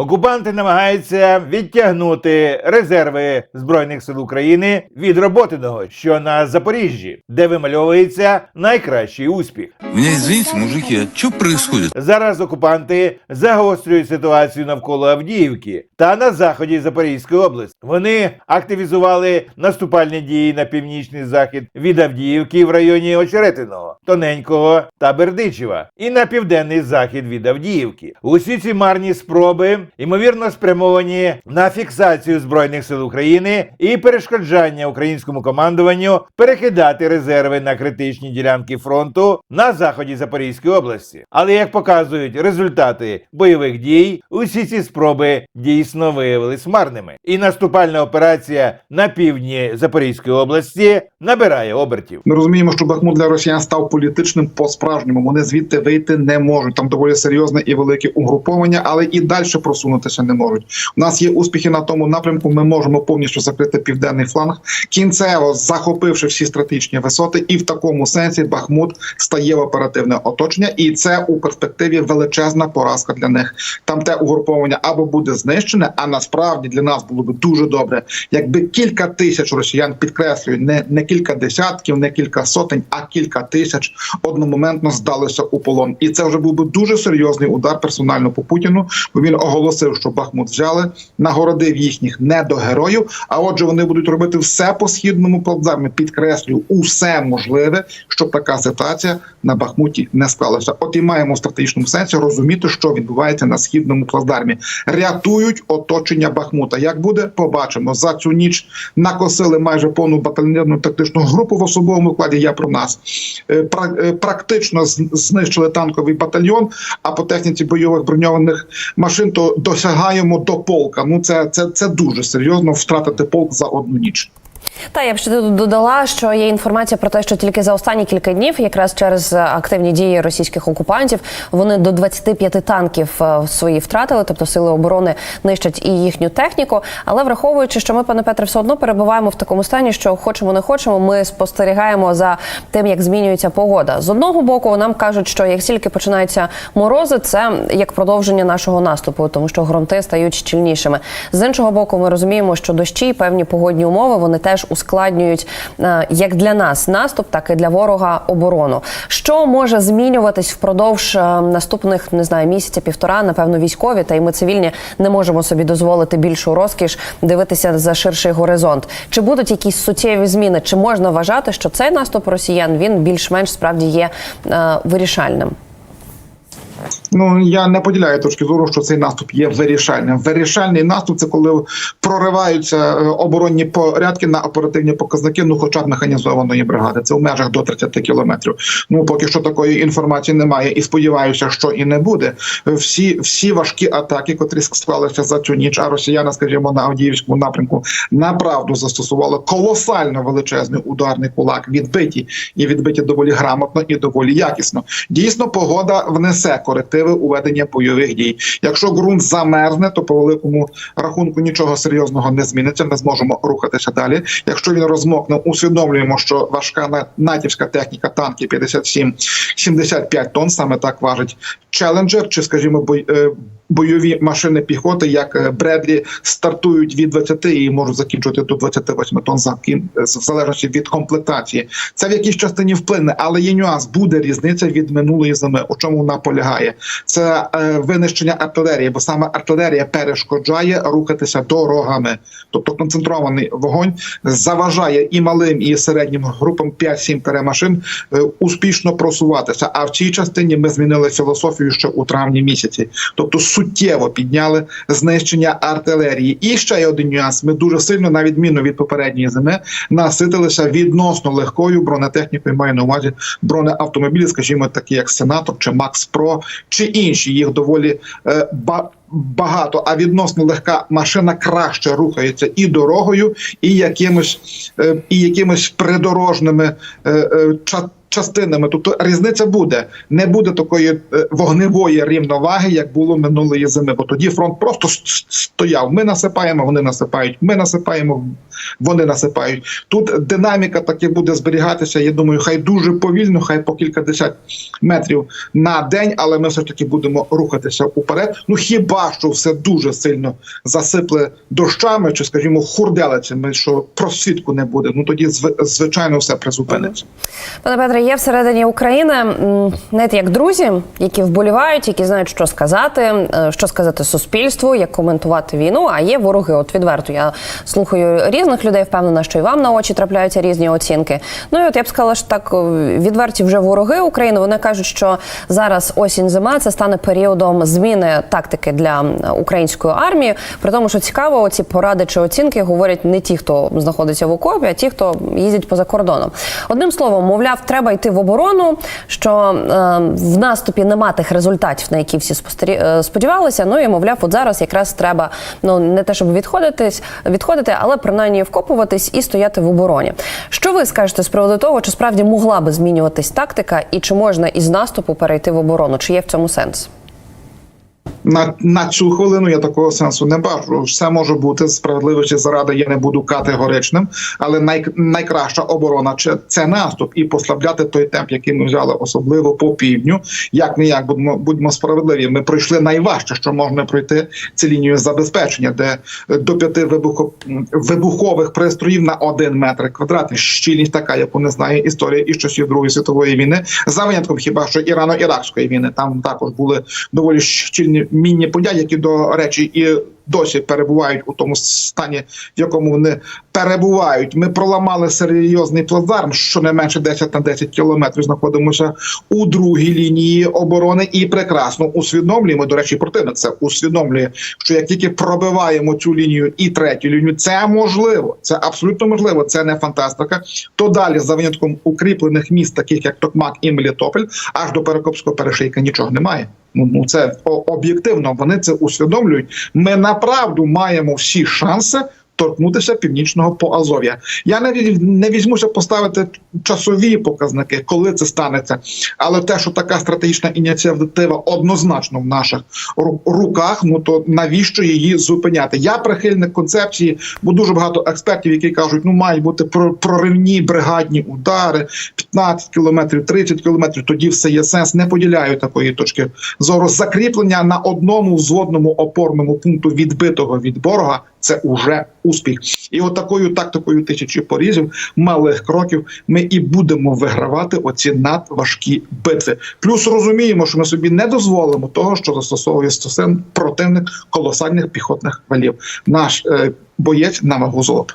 Окупанти намагаються відтягнути резерви Збройних сил України від роботиного, що на Запоріжжі, де вимальовується найкращий успіх. Меня извините, мужики, что происходит? Зараз окупанти загострюють ситуацію навколо Авдіївки та на заході Запорізької області. Вони активізували наступальні дії на північний захід від Авдіївки в районі Очеретиного, Тоненького та Бердичева, і на південний захід від Авдіївки. Усі ці марні спроби ймовірно спрямовані на фіксацію збройних сил України і перешкоджання українському командуванню перекидати резерви на критичні ділянки фронту на заході Запорізької області. Але як показують результати бойових дій, усі ці спроби дійсно виявились марними. І наступальна операція на півдні Запорізької області набирає обертів. Ми розуміємо, що Бахмут для росіян став політичним по-справжньому. Вони звідти вийти не можуть. Там доволі серйозне і велике угруповання, але і далі просунутися не можуть. У нас є успіхи на тому напрямку. Ми можемо повністю закрити південний фланг, кінцево захопивши всі стратегічні висоти, і в такому сенсі Бахмут стає в оперативне оточення, і це у перспективі величезна поразка для них. Там те угруповання або буде знищене, а насправді для нас було б дуже добре, якби кілька тисяч росіян підкреслюю, не, не кілька десятків, не кілька сотень, а кілька тисяч одномоментно здалися у полон. І це вже був би дуже серйозний удар персонально по Путіну, бо він оголосив, що Бахмут взяли, нагородив їхніх недогероїв. А отже, вони будуть робити все по східному плацдармі. Підкреслюю, усе можливе, щоб така ситуація на Бахмуті не склалася. От і маємо в стратегічному сенсі розуміти, що відбувається на східному плацдармі. Рятують оточення Бахмута. Як буде, побачимо за цю ніч. Накосили майже повну батальйонну тактичну групу в особовому складі. Я про нас Е, е, практично знищили танковий батальйон. А по техніці бойових броньованих машин то досягаємо до полка. Ну це, це, це дуже серйозно втратити полк за одну ніч. Та я б ще додала, що є інформація про те, що тільки за останні кілька днів, якраз через активні дії російських окупантів, вони до 25 танків е, свої втратили, тобто сили оборони нищать і їхню техніку. Але враховуючи, що ми, пане Петре, все одно перебуваємо в такому стані, що хочемо не хочемо, ми спостерігаємо за тим, як змінюється погода. З одного боку, нам кажуть, що як тільки починаються морози, це як продовження нашого наступу, тому що грунти стають щільнішими. З іншого боку, ми розуміємо, що дощі і певні погодні умови вони теж ускладнюють е, як для нас наступ, так і для ворога оборону. Що може змінюватись впродовж е, наступних не знаю місяця, півтора, напевно, військові, та й ми цивільні не можемо собі дозволити більшу розкіш дивитися за ширший горизонт. Чи будуть якісь суттєві зміни? Чи можна вважати, що цей наступ росіян він більш-менш справді є е, вирішальним? Ну я не поділяю точки зору, що цей наступ є вирішальним. Вирішальний наступ це коли прориваються е, оборонні порядки на оперативні показники, ну хоча б механізованої бригади. Це в межах до 30 кілометрів. Ну поки що такої інформації немає, і сподіваюся, що і не буде. Всі всі важкі атаки, котрі склалися за цю ніч, а росіяни, скажімо, на Авдіївському напрямку направду застосували колосально величезний ударний кулак, відбиті і відбиті доволі грамотно і доволі якісно. Дійсно, погода внесе корективи у уведення бойових дій. Якщо ґрунт замерзне, то по великому рахунку нічого серйозного не зміниться. Ми зможемо рухатися далі. Якщо він розмокне, усвідомлюємо, що важка на- натівська техніка танки 57-75 тонн, саме так важить челенджер, чи скажімо, бой, е, бойові машини піхоти, як е, Бредлі, стартують від 20 і можуть закінчувати до 28 тонн за кін- в залежності від комплектації. Це в якійсь частині вплине, але є нюанс. Буде різниця від минулої зими. У чому вона полягає? Це е, винищення артилерії, бо саме артилерія перешкоджає рухатися дорогами, тобто концентрований вогонь заважає і малим, і середнім групам 5-7 каре машин е, успішно просуватися. А в цій частині ми змінили філософію ще у травні місяці, тобто суттєво підняли знищення артилерії. І ще є один нюанс. Ми дуже сильно, на відміну від попередньої зими, наситилися відносно легкою бронетехнікою. Маю на увазі бронеавтомобілі, скажімо, такі як Сенатор чи Макс Про, чи інші їх доволі е, ба. Багато, а відносно легка машина краще рухається і дорогою, і якимось, е, і якимось придорожними е, е, ча- частинами. Тобто різниця буде. Не буде такої е, вогневої рівноваги, як було минулої зими. Бо тоді фронт просто стояв. Ми насипаємо, вони насипають. Ми насипаємо, вони насипають. Тут динаміка таки буде зберігатися. Я думаю, хай дуже повільно, хай по кількадесят метрів на день, але ми все ж таки будемо рухатися уперед. Ну хіба що все дуже сильно засипле дощами, чи скажімо, хурделицями, що просвітку не буде. Ну тоді зв- звичайно все призупиниться. Пане Петре, є всередині України знаєте, як друзі, які вболівають, які знають, що сказати, е, що сказати суспільству, як коментувати війну. А є вороги. От відверто я слухаю різних людей, впевнена, що і вам на очі трапляються різні оцінки. Ну і от я б сказала, що так е, відверті вже вороги України. Вони кажуть, що зараз осінь зима це стане періодом зміни тактики для української армії. При тому, що цікаво, ці поради чи оцінки говорять не ті, хто знаходиться в окопі, а ті, хто їздять поза кордоном. Одним словом, мовляв, треба йти в оборону, що е, в наступі нема тих результатів, на які всі е, сподівалися. Ну і мовляв, от зараз якраз треба ну не те, щоб відходитись, відходити, але принаймні вкопуватись і стояти в обороні. Що ви скажете з приводу того, чи справді могла би змінюватись тактика, і чи можна із наступу перейти в оборону? Чи є в цьому сенс? На, на цю хвилину я такого сенсу не бачу. Все може бути справедливості заради. Я не буду категоричним, але най, найкраща оборона це, наступ і послабляти той темп, який ми взяли, особливо по півдню. Як не як будемо будьмо справедливі. Ми пройшли найважче, що можна пройти це лінію забезпечення, де е, до п'яти вибухо, вибухових пристроїв на один метр квадратний. Щільність така, яку не знає історія із часів Другої світової війни, за винятком хіба що ірано-іракської війни. Там також були доволі щільні мінні поля, які до речі і досі перебувають у тому стані, в якому вони перебувають. Ми проламали серйозний плацдарм, що не менше 10 на 10 кілометрів знаходимося у другій лінії оборони, і прекрасно усвідомлюємо. До речі, противник це усвідомлює, що як тільки пробиваємо цю лінію і третю лінію, це можливо, це абсолютно можливо. Це не фантастика. То далі за винятком укріплених міст, таких як Токмак і Мелітополь, аж до Перекопського перешийка нічого немає. Ну, ну це об'єктивно. Вони це усвідомлюють. Ми направду маємо всі шанси. Торкнутися північного Поазов'я. Я не, не візьмуся поставити часові показники, коли це станеться. Але те, що така стратегічна ініціатива однозначно в наших руках, ну то навіщо її зупиняти? Я прихильник концепції, бо дуже багато експертів, які кажуть, ну мають бути про- проривні бригадні удари, 15 кілометрів, 30 кілометрів. Тоді все є сенс. Не поділяю такої точки зору. Закріплення на одному взводному опорному пункту відбитого від ворога це уже успіх. І от такою тактикою тисячі порізів, малих кроків, ми і будемо вигравати оці надважкі битви. Плюс розуміємо, що ми собі не дозволимо того, що застосовує стосен противник колосальних піхотних валів. Наш е, боєць на вагу золота.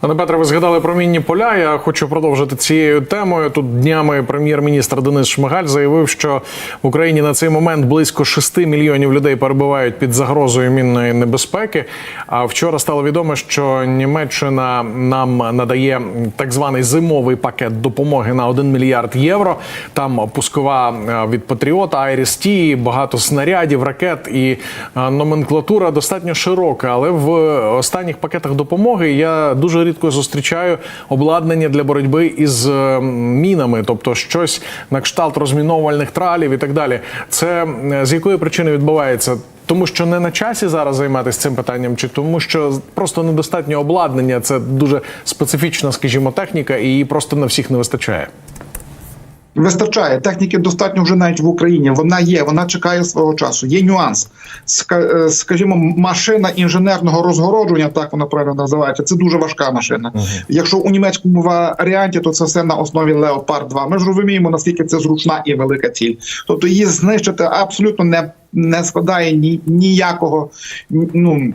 Пане Петре, ви згадали про мінні поля. Я хочу продовжити цією темою. Тут днями прем'єр-міністр Денис Шмигаль заявив, що в Україні на цей момент близько 6 мільйонів людей перебувають під загрозою мінної небезпеки. А вчора стало відомо, що Німеччина нам надає так званий зимовий пакет допомоги на 1 мільярд євро. Там пускова е, від Патріота, Айріс Ті, багато снарядів, ракет і е, номенклатура достатньо широка. Але в останніх пакетах допомоги я дуже рідко зустрічаю обладнання для боротьби із е, мінами, тобто щось на кшталт розміновувальних тралів і так далі. Це е, з якої причини відбувається? Тому що не на часі зараз займатися цим питанням, чи тому, що просто недостатньо обладнання, це дуже специфічна, скажімо, техніка, і її просто на всіх не вистачає. Вистачає техніки достатньо вже навіть в Україні. Вона є, вона чекає свого часу. Є нюанс. Е, Скажімо, машина інженерного розгородження, так вона правильно називається. Це дуже важка машина. Якщо у німецькому варіанті, то це все на основі Leopard 2. Ми ж розуміємо, наскільки це зручна і велика ціль. Тобто її знищити абсолютно не, не складає ні, ніякого. Ну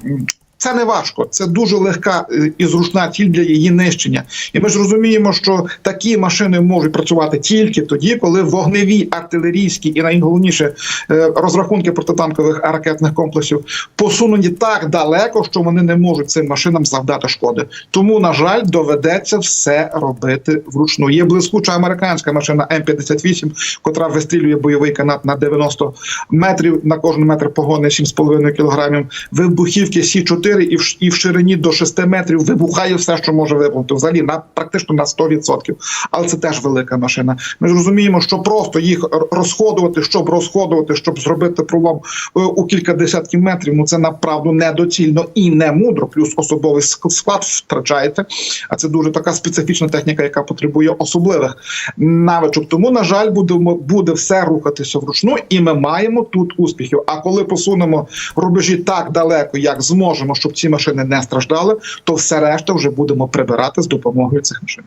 це не важко, це дуже легка е, і зручна ціль для її нищення. І ми ж розуміємо, що такі машини можуть працювати тільки тоді, коли вогневі артилерійські і найголовніше е, розрахунки протитанкових ракетних комплексів посунені так далеко, що вони не можуть цим машинам завдати шкоди. Тому, на жаль, доведеться все робити вручну. Є блискуча американська машина М58, котра вистрілює бойовий канат на 90 метрів на кожен метр погони 7,5 кілограмів. Вибухівки Сі 4 4 і в, і в ширині до 6 метрів вибухає все, що може вибухнути. Взагалі на практично на 100%. Але це теж велика машина. Ми ж розуміємо, що просто їх розходувати, щоб розходувати, щоб зробити пролом е, у кілька десятків метрів. Ну це направду недоцільно і не мудро. Плюс особовий ск- склад втрачається. А це дуже така специфічна техніка, яка потребує особливих навичок. Тому, на жаль, буде, буде все рухатися вручну, і ми маємо тут успіхів. А коли посунемо рубежі так далеко, як зможемо, щоб ці машини не страждали, то все решта вже будемо прибирати з допомогою цих машин.